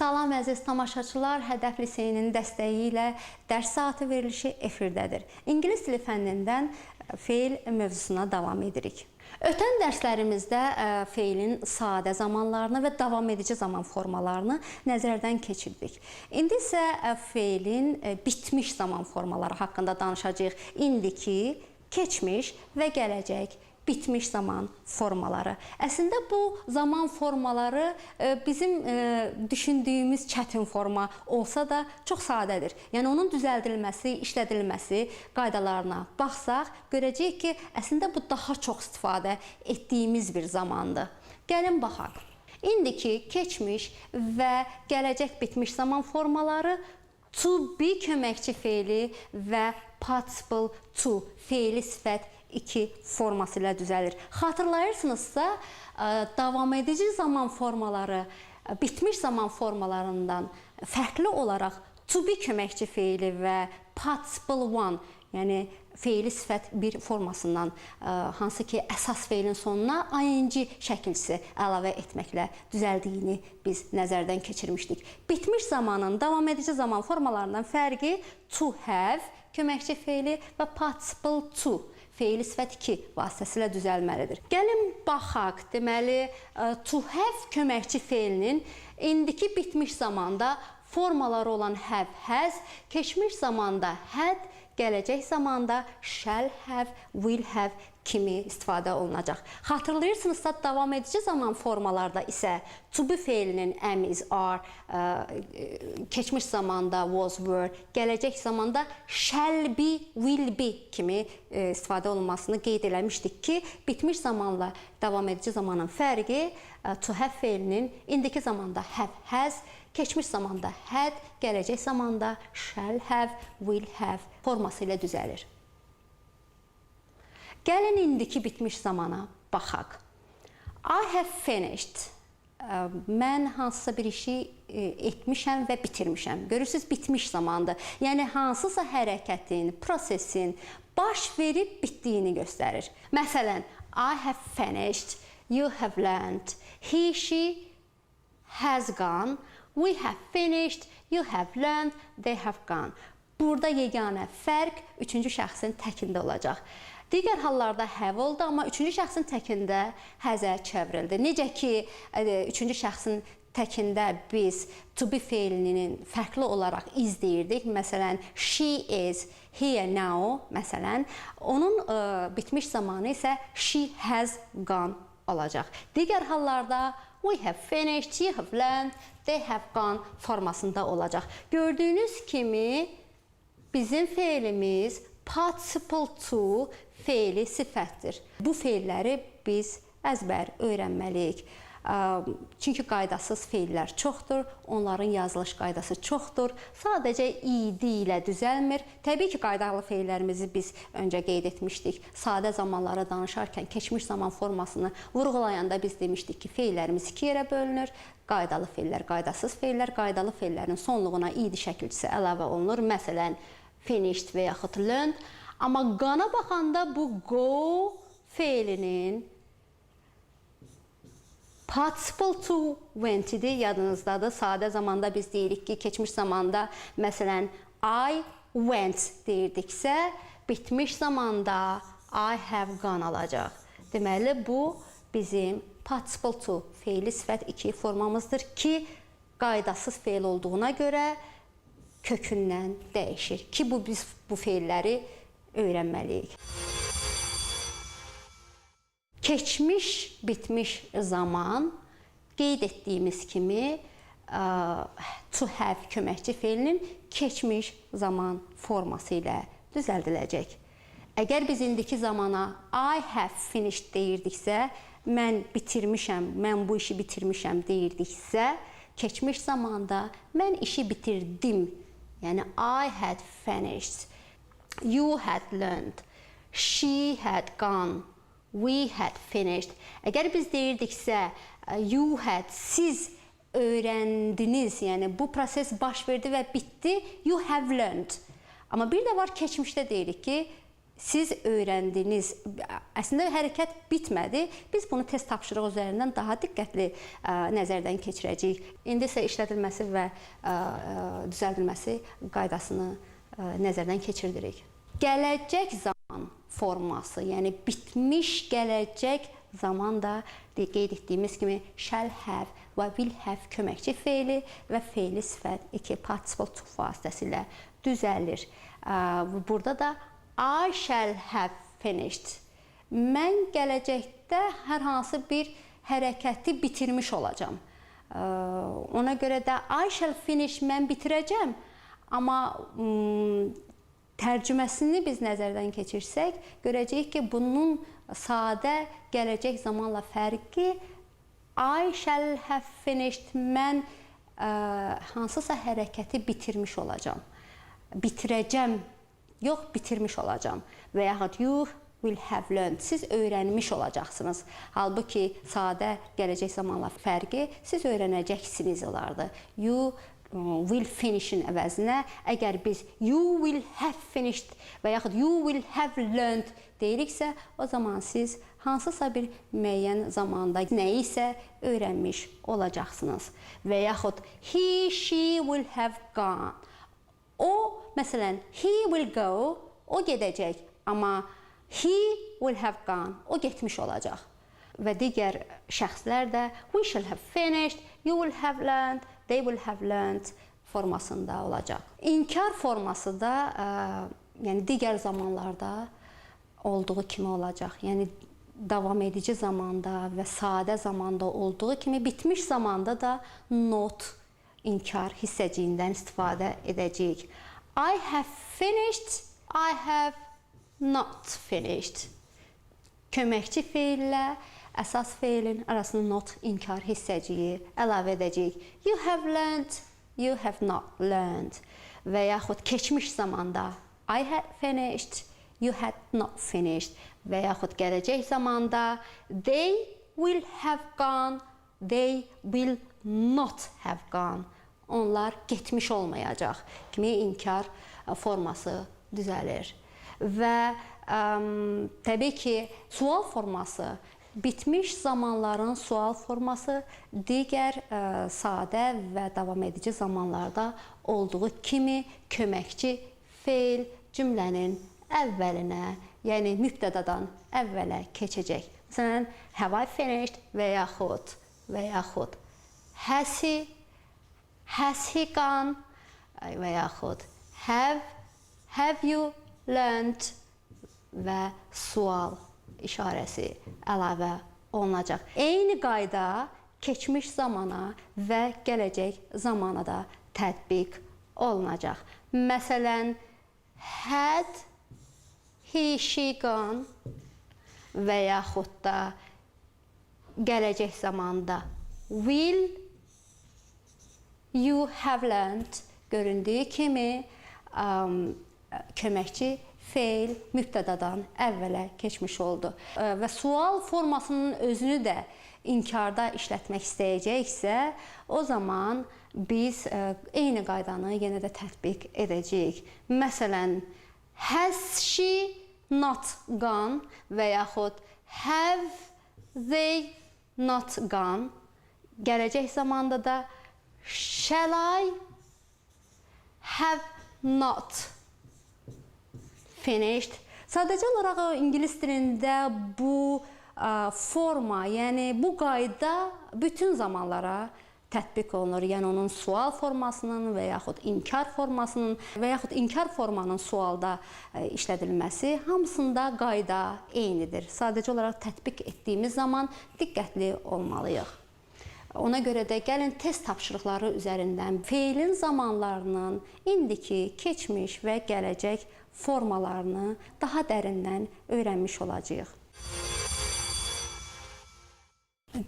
Salam əziz tamaşaçılar, Hədəf Liseyinin dəstəyi ilə dərs saatı verilişi efirdədir. İngilis dili fənnindən e, feil mövzusuna davam edirik. Ötən dərslərimizdə e, feilin sadə zamanlarını və davam edici zaman formalarını nəzərdən keçirdik. İndi isə e, feilin bitmiş zaman formaları haqqında danışacağıq. İndiki, keçmiş və gələcək bitmiş zaman formaları. Əslində bu zaman formaları e, bizim e, düşündüyümüz çətin forma olsa da çox sadədir. Yəni onun düzəldilməsi, işlədilməsi qaydalarına baxsaq, görəcəyik ki, əslində bu daha çox istifadə etdiyimiz bir zamandır. Gəlin baxaq. İndiki, keçmiş və gələcək bitmiş zaman formaları to be köməkçi feili və participle to feili sifət 2 forması ilə düzəlir. Xatırlayırsınızsa, ə, davam edici zaman formaları ə, bitmiş zaman formalarından fərqli olaraq to be köməkçi feili və participle one, yəni feili sifət 1 formasından ə, hansı ki əsas feilin sonuna ing şəkilsi əlavə etməklə düzəldiyini biz nəzərdən keçirmişdik. Bitmiş zamanın davam edici zaman formalarından fərqi to have köməkçi feili və participle to feili sifət 2 vasitəsilə düzəlməlidir. Gəlin baxaq. Deməli, ə, to have köməkçi feilinin indiki bitmiş zamanda formaları olan have, has, keçmiş zamanda had, gələcək zamanda shall have, will have kimi istifadə olunacaq. Xatırlayırsınızsa davam edici zaman formalarda isə to be feilinin am is are, ə, keçmiş zamanda was were, gələcək zamanda shall be, will be kimi ə, istifadə olunmasını qeyd eləmişdik ki, bitmiş zamanla davam edici zamanın fərqi ə, to have feilinin indiki zamanda have, has, keçmiş zamanda had, gələcək zamanda shall have, will have forması ilə düzəlir. Gəlin indiki bitmiş zamana baxaq. I have finished. Mən hansısa bir işi e, etmişəm və bitirmişəm. Görürsüz, bitmiş zamandır. Yəni hansısa hərəkətin, prosesin baş verib bitdiyini göstərir. Məsələn, I have finished, you have learned, he, she has gone, we have finished, you have learned, they have gone. Burada yeganə fərq üçüncü şəxsin təkində olacaq. Digər hallarda have oldu, amma üçüncü şəxsin təkində həzə çevrildi. Necə ki, e, üçüncü şəxsin təkində biz to be feilinin fərqli olaraq is deyirdik. Məsələn, she is here now, məsələn, onun ə, bitmiş zamanı isə she has gone olacaq. Digər hallarda we have finished, you have learned, they have gone formasında olacaq. Gördüyünüz kimi bizim feilimiz participle to feili sifətdir. Bu feilləri biz əzbər öyrənməliyik. Çünki qaydasız feillər çoxdur, onların yazılış qaydası çoxdur. Sadəcə id ilə düzəlmir. Təbii ki, qaydalı feillərimizi biz öncə qeyd etmişdik. Sadə zamanları danışarkən keçmiş zaman formasını vurğulayanda biz demişdik ki, feillərimiz iki yerə bölünür. Qaydalı feillər, qaydasız feillər, qaydalı feillərin sonluğuna id şəkilçisi əlavə olunur. Məsələn, finished və yaxud learned. Amma qana baxanda bu go feilinin participle to went idi, yadınızdadır. Sadə zamanda biz deyirik ki, keçmiş zamanda məsələn I went deyirdiksə, bitmiş zamanda I have gone alacaq. Deməli bu bizim participle to feili sifət 2 formamızdır ki, qaydasız feil olduğuna görə kökündən dəyişir ki, bu biz bu feilləri öyrənməliyik. Keçmiş, bitmiş zaman qeyd etdiyimiz kimi to have köməkçi feilinin keçmiş zaman forması ilə düzəldiləcək. Əgər biz indiki zamana I have finished deyirdiksə, mən bitirmişəm, mən bu işi bitirmişəm deyirdiksə, keçmiş zamanda mən işi bitirdim. Yəni I had finished. You had learned. She had gone. We had finished. Əgər biz deyirdiksə, you had siz öyrəndiniz, yəni bu proses baş verdi və bitdi. You have learned. Amma bir də var keçmişdə deyirik ki, siz öyrəndiniz. Əslində hərəkət bitmədi. Biz bunu test tapşırığı üzərindən daha diqqətli ə, nəzərdən keçirəcəyik. İndi isə işlədilməsi və ə, ə, düzəldilməsi qaydasını ə, nəzərdən keçirdirik. Gələcək zaman forması, yəni bitmiş gələcək zaman da qeyd etdiyimiz kimi shall have və will have köməkçi feili və feili sifət iki participle to vasitəsilə düzəlir. Burada da I shall have finished. Mən gələcəkdə hər hansı bir hərəkəti bitirmiş olacağam. Ə, Ona görə də I shall finish mən bitirəcəm. Amma mm, tərcüməsini biz nəzərdən keçirsək, görəcəyik ki, bunun sadə gələcək zamanla fərqi I shall have finished mən ə, hansısa hərəkəti bitirmiş olacağam. Bitirəcəm, yox bitirmiş olacağam və yaxud you will have learned. Siz öyrənmiş olacaqsınız. Halbuki sadə gələcək zamanla fərqi siz öyrənəcəksiniz olardı. You will finish-in əvəzinə əgər biz you will have finished və yaxud you will have learned deyiriksə, o zaman siz hansısa bir müəyyən zamanda nəyisə öyrənmiş olacaqsınız. Və yaxud he, she will have gone. O, məsələn, he will go, o gedəcək, amma he will have gone, o getmiş olacaq. Və digər şəxslər də we shall have finished, you will have learned, they will have learned formasında olacaq. İnkar forması da, ə, yəni digər zamanlarda olduğu kimi olacaq. Yəni davam edici zamanda və sadə zamanda olduğu kimi bitmiş zamanda da not inkar hissəciyindən istifadə edəcəyik. I have finished, I have not finished. Köməkçi feillə əsas feilin arasına not inkar hissəciyi əlavə edəcəyik. You have learned, you have not learned. Və yaxud keçmiş zamanda I had finished, you had not finished. Və yaxud gələcək zamanda they will have gone, they will not have gone. Onlar getmiş olmayacaq kimi inkar ə, forması düzəlir. Və ə, təbii ki, sual forması bitmiş zamanların sual forması digər ə, sadə və davam edici zamanlarda olduğu kimi köməkçi feil cümlənin əvvəlinə, yəni mübtədadan əvvələ keçəcək. Məsələn, have I finished? və yaxud və yaxud has he has he gone? və yaxud have have you learned? və sual işarəsi əlavə olunacaq. Eyni qayda keçmiş zamana və gələcək zamana da tətbiq olunacaq. Məsələn, had he, she gone və yaxud da gələcək zamanda will you have learned göründüyü kimi um, köməkçi feil mübtədadan əvvələ keçmiş oldu. Ə, Və sual formasının özünü də inkarda işlətmək istəyəcəksə, o zaman biz ə, eyni qaydanı yenə də tətbiq edəcəyik. Məsələn, has she not gone və yaxud have they not gone gələcək zamanda da shall I have not finished. Sadəcə olaraq ingilis dilində bu ə, forma, yəni bu qayda bütün zamanlara tətbiq olunur. Yəni onun sual formasının və yaxud inkar formasının və yaxud inkar formanın sualda işlədilməsi hamısında qayda eynidir. Sadəcə olaraq tətbiq etdiyimiz zaman diqqətli olmalıyıq. Ona görə də gəlin test tapşırıqları üzərindən feilin zamanlarının indiki, keçmiş və gələcək formalarını daha dərindən öyrənmiş olacağıq.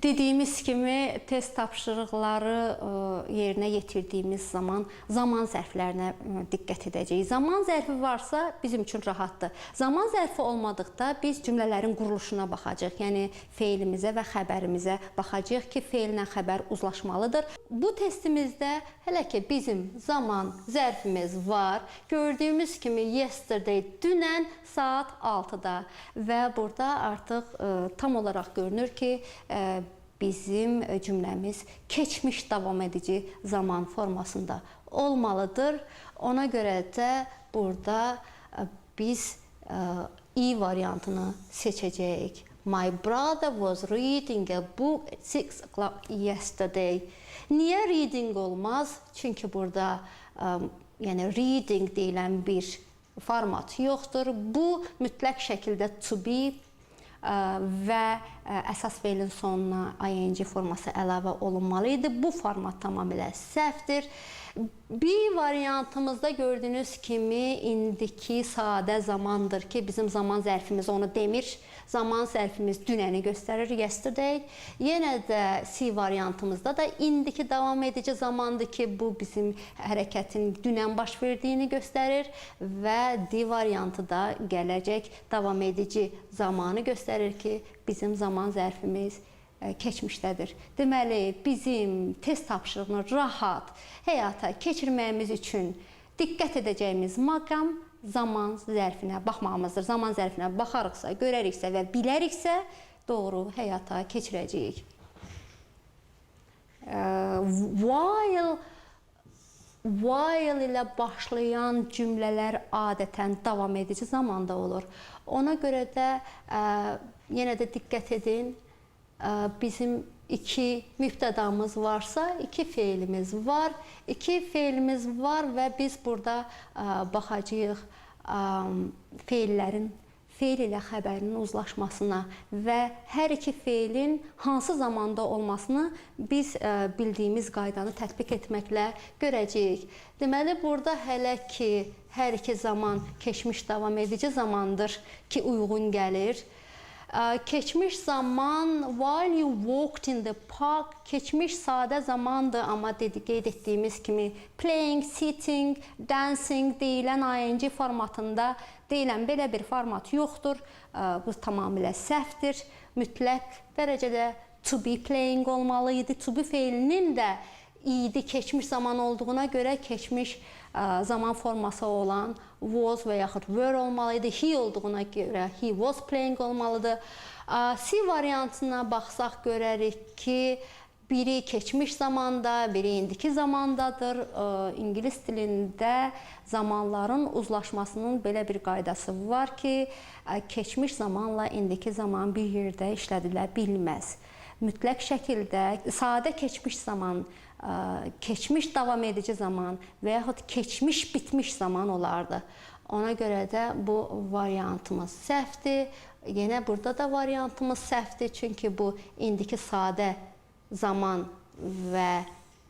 Dediyimiz kimi test tapşırıqları ə, yerinə yetirdiyimiz zaman zaman zərflərinə ə, diqqət edəcəyik. Zaman zərfi varsa bizim üçün rahatdır. Zaman zərfi olmadıqda biz cümlələrin quruluşuna baxacağıq. Yəni feilimizə və xəbərimizə baxacağıq ki, feillə xəbər uzlaşmalıdır. Bu testimizdə hələ ki bizim zaman zərfimiz var. Gördüyümüz kimi yesterday dünən saat 6-da və burada artıq ə, tam olaraq görünür ki, ə, bizim cümləmiz keçmiş davam edici zaman formasında olmalıdır. Ona görə də burada ə, biz i variantını seçəcəyik. My brother was reading a book at 6 o'clock yesterday. Niyə reading olmaz? Çünki burada ə, yəni reading deyilən bir format yoxdur. Bu mütləq şəkildə to be və ə, əsas feilin sonuna ing forması əlavə olunmalı idi. Bu format tamamilə səhvdir. Bir variantımızda gördüyünüz kimi indiki sadə zamandır ki, bizim zaman zərfimiz onu demir. Zaman zərfimiz dünəni göstərir, yesterday. Yenə də C variantımızda da indiki davam edici zamandır ki, bu bizim hərəkətin dünən baş verdiyini göstərir və D variantı da gələcək davam edici zamanı göstərir ki, bizim zaman zərfimiz keçmişdədir. Deməli, bizim test tapşırığını rahat həyata keçirməyimiz üçün diqqət edəcəyimiz məqam zaman zərfinə baxmağımızdır. Zaman zərfinə baxarıqsa, görəriksə və biləriksə doğru həyata keçirəcəyik. Ə, While while ilə başlayan cümlələr adətən davam edici zamanda olur. Ona görə də ə, yenə də diqqət edin. Bizim iki mübtədamız varsa, iki feilimiz var. İki feilimiz var və biz burada baxacağıq feillərin feil ilə xəbərin uzlaşmasına və hər iki feilin hansı zamanda olmasını biz bildiyimiz qaydanı tətbiq etməklə görəcəyik. Deməli burada hələ ki hər iki zaman keçmiş davam edici zamandır ki uyğun gəlir. Ə, Keçmiş zaman while you walked in the park keçmiş sadə zamandır, amma dedi qeyd etdiyimiz kimi playing, sitting, dancing deyilən ing formatında deyilən belə bir format yoxdur. Ə, Bu tamamilə səhvdir. Mütləq dərəcədə to be playing olmalı idi. To be feilinin də idi keçmiş zaman olduğuna görə keçmiş ə, zaman forması olan was və yaxud were olmalı. He olduğuna görə he was playing olmalıdır. Ə, C variantına baxsaq görərik ki, biri keçmiş zamanda, biri indiki zamandadır. Ə, İngilis dilində zamanların uzlaşmasının belə bir qaydası var ki, ə, keçmiş zamanla indiki zaman bir yerdə işlədilə bilməz mütləq şəkildə sadə keçmiş zaman, keçmiş davam edici zaman və yaxud keçmiş bitmiş zaman olardı. Ona görə də bu variantımız səhvdir. Yenə burada da variantımız səhvdir, çünki bu indiki sadə zaman və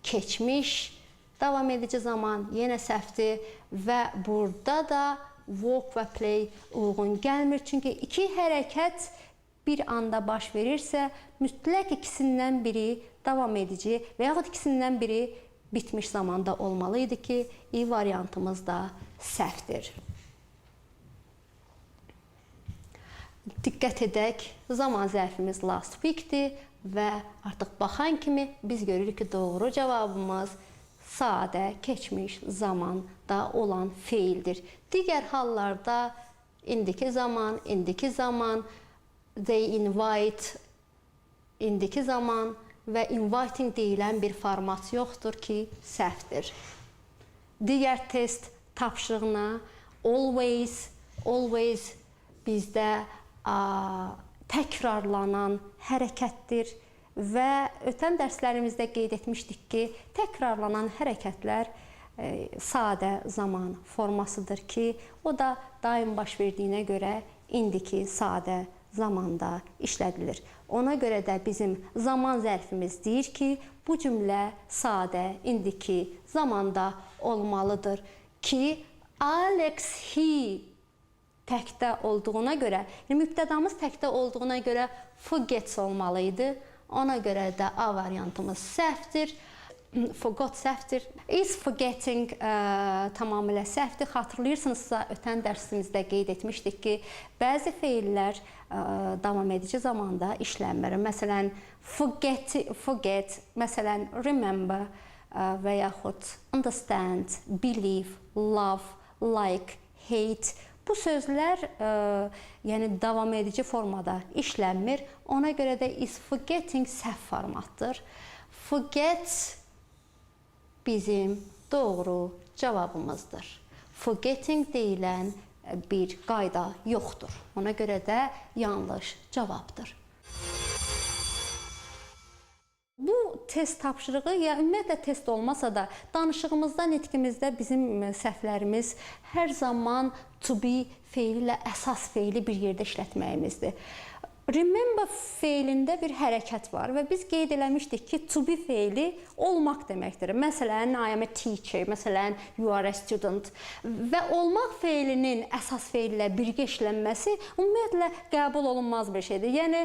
keçmiş davam edici zaman yenə səhvdir və burada da walk və play uyğun gəlmir. Çünki iki hərəkət bir anda baş verirsə, mütləq ikisindən biri davam edici və yaxud ikisindən biri bitmiş zamanda olmalı idi ki, i variantımız da səhvdir. Diqqət edək, zaman zərfimiz last week-dir və artıq baxan kimi biz görürük ki, doğru cavabımız sadə keçmiş zamanda olan feildir. Digər hallarda indiki zaman, indiki zaman, they invite indiki zaman və inviting deyilən bir format yoxdur ki, səhvdir. Digər test tapşırığına always, always bizdə a, təkrarlanan hərəkətdir və ötən dərslərimizdə qeyd etmişdik ki, təkrarlanan hərəkətlər e, sadə zaman formasıdır ki, o da daim baş verdiyinə görə indiki sadə zamanda işlədilir. Ona görə də bizim zaman zərfimiz deyir ki, bu cümlə sadə, indiki zamanda olmalıdır ki, Alex he təkdə olduğuna görə, yəni mübtədamız təkdə olduğuna görə forgets olmalı idi. Ona görə də A variantımız səhvdir. Forgot səhvdir. Is forgetting ə, tamamilə səhvdir. Xatırlayırsınızsa ötən dərsimizdə qeyd etmişdik ki, bəzi feillər ə, davam edici zamanda işlənmir. Məsələn, forget, forget, məsələn, remember ə, və yaxud understand, believe, love, like, hate bu sözlər ə, yəni davam edici formada işlənmir. Ona görə də is forgetting səhv formatdır. Forget bizim doğru cavabımızdır. Forgetting deyilən bir qayda yoxdur. Ona görə də yanlış cavabdır. Bu test tapşırığı ya ümumiyyətlə test olmasa da danışığımızda, nitqimizdə bizim səhvlərimiz hər zaman to be feili ilə əsas feili bir yerdə işlətməyimizdir. Remember feilində bir hərəkət var və biz qeyd eləmişdik ki, to be feili olmaq deməkdir. Məsələn, I am a teacher, məsələn, you are a student və olmaq feilinin əsas feil ilə birgə işlənməsi ümumiyyətlə qəbul olunmaz bir şeydir. Yəni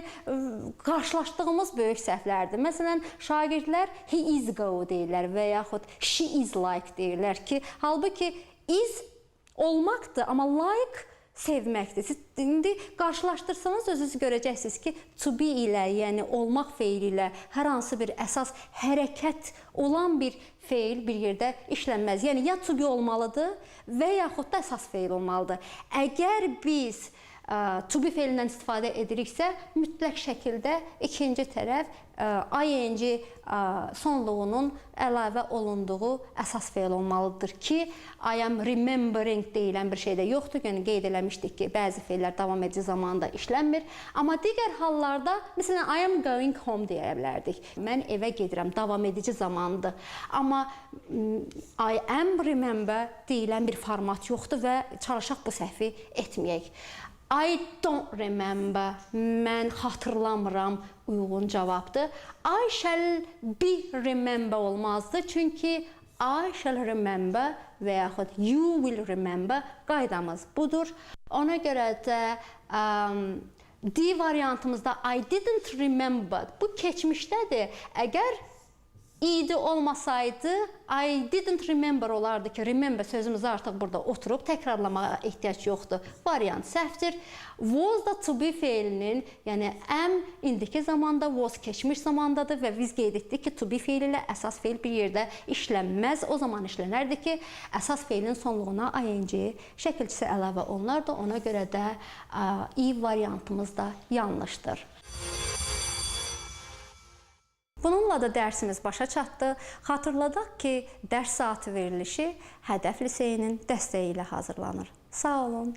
qarşılaşdığımız böyük səhvlərdir. Məsələn, şagirdlər he is go deyirlər və yaxud she is like deyirlər ki, halbuki is olmaqdır, amma like sevməkdir. Siz indi qarşılaşdırsanız özünüz görəcəksiniz ki, to be ilə, yəni olmaq feili ilə hər hansı bir əsas hərəkət olan bir feil bir yerdə işlənməz. Yəni ya to be olmalıdır və yaxud da əsas feil olmalıdır. Əgər biz to be feilindən istifadə ediriksə, mütləq şəkildə ikinci tərəf ing ə, sonluğunun əlavə olunduğu əsas feil olmalıdır ki, I am remembering deyilən bir şey də yoxdur. Yəni qeyd eləmişdik ki, bəzi feillər davam edici zamanda işlənmir, amma digər hallarda məsələn I am going home deyə bilərdik. Mən evə gedirəm, davam edici zamandır. Amma I am remember deyilən bir format yoxdur və çalışaq bu səhvi etməyək. I don't remember. Mən xatırlamıram uyğun cavabdır. I shall be remember olmazdı. Çünki I shall remember və yaxud you will remember qaydamız budur. Ona görə də um, D variantımızda I didn't remember. Bu keçmişdədir. Əgər idi olmasaydı I didn't remember olardı ki, remember sözümüz artıq burada oturub təkrarlamağa ehtiyac yoxdur. Variant səhvdir. Was da to be feilinin, yəni am indiki zamanda, was keçmiş zamandadır və biz qeyd etdik ki, to be feili ilə əsas feil bir yerdə işlənməz. O zaman işlənərdi ki, əsas feilin sonluğuna ing şəkilçisi əlavə olunardı. Ona görə də i variantımız da yanlışdır. Bununla da dərsimiz başa çatdı. Xatırladaq ki, dərs saatı verilişi Hədəf Liseyinin dəstəyi ilə hazırlanır. Sağ olun.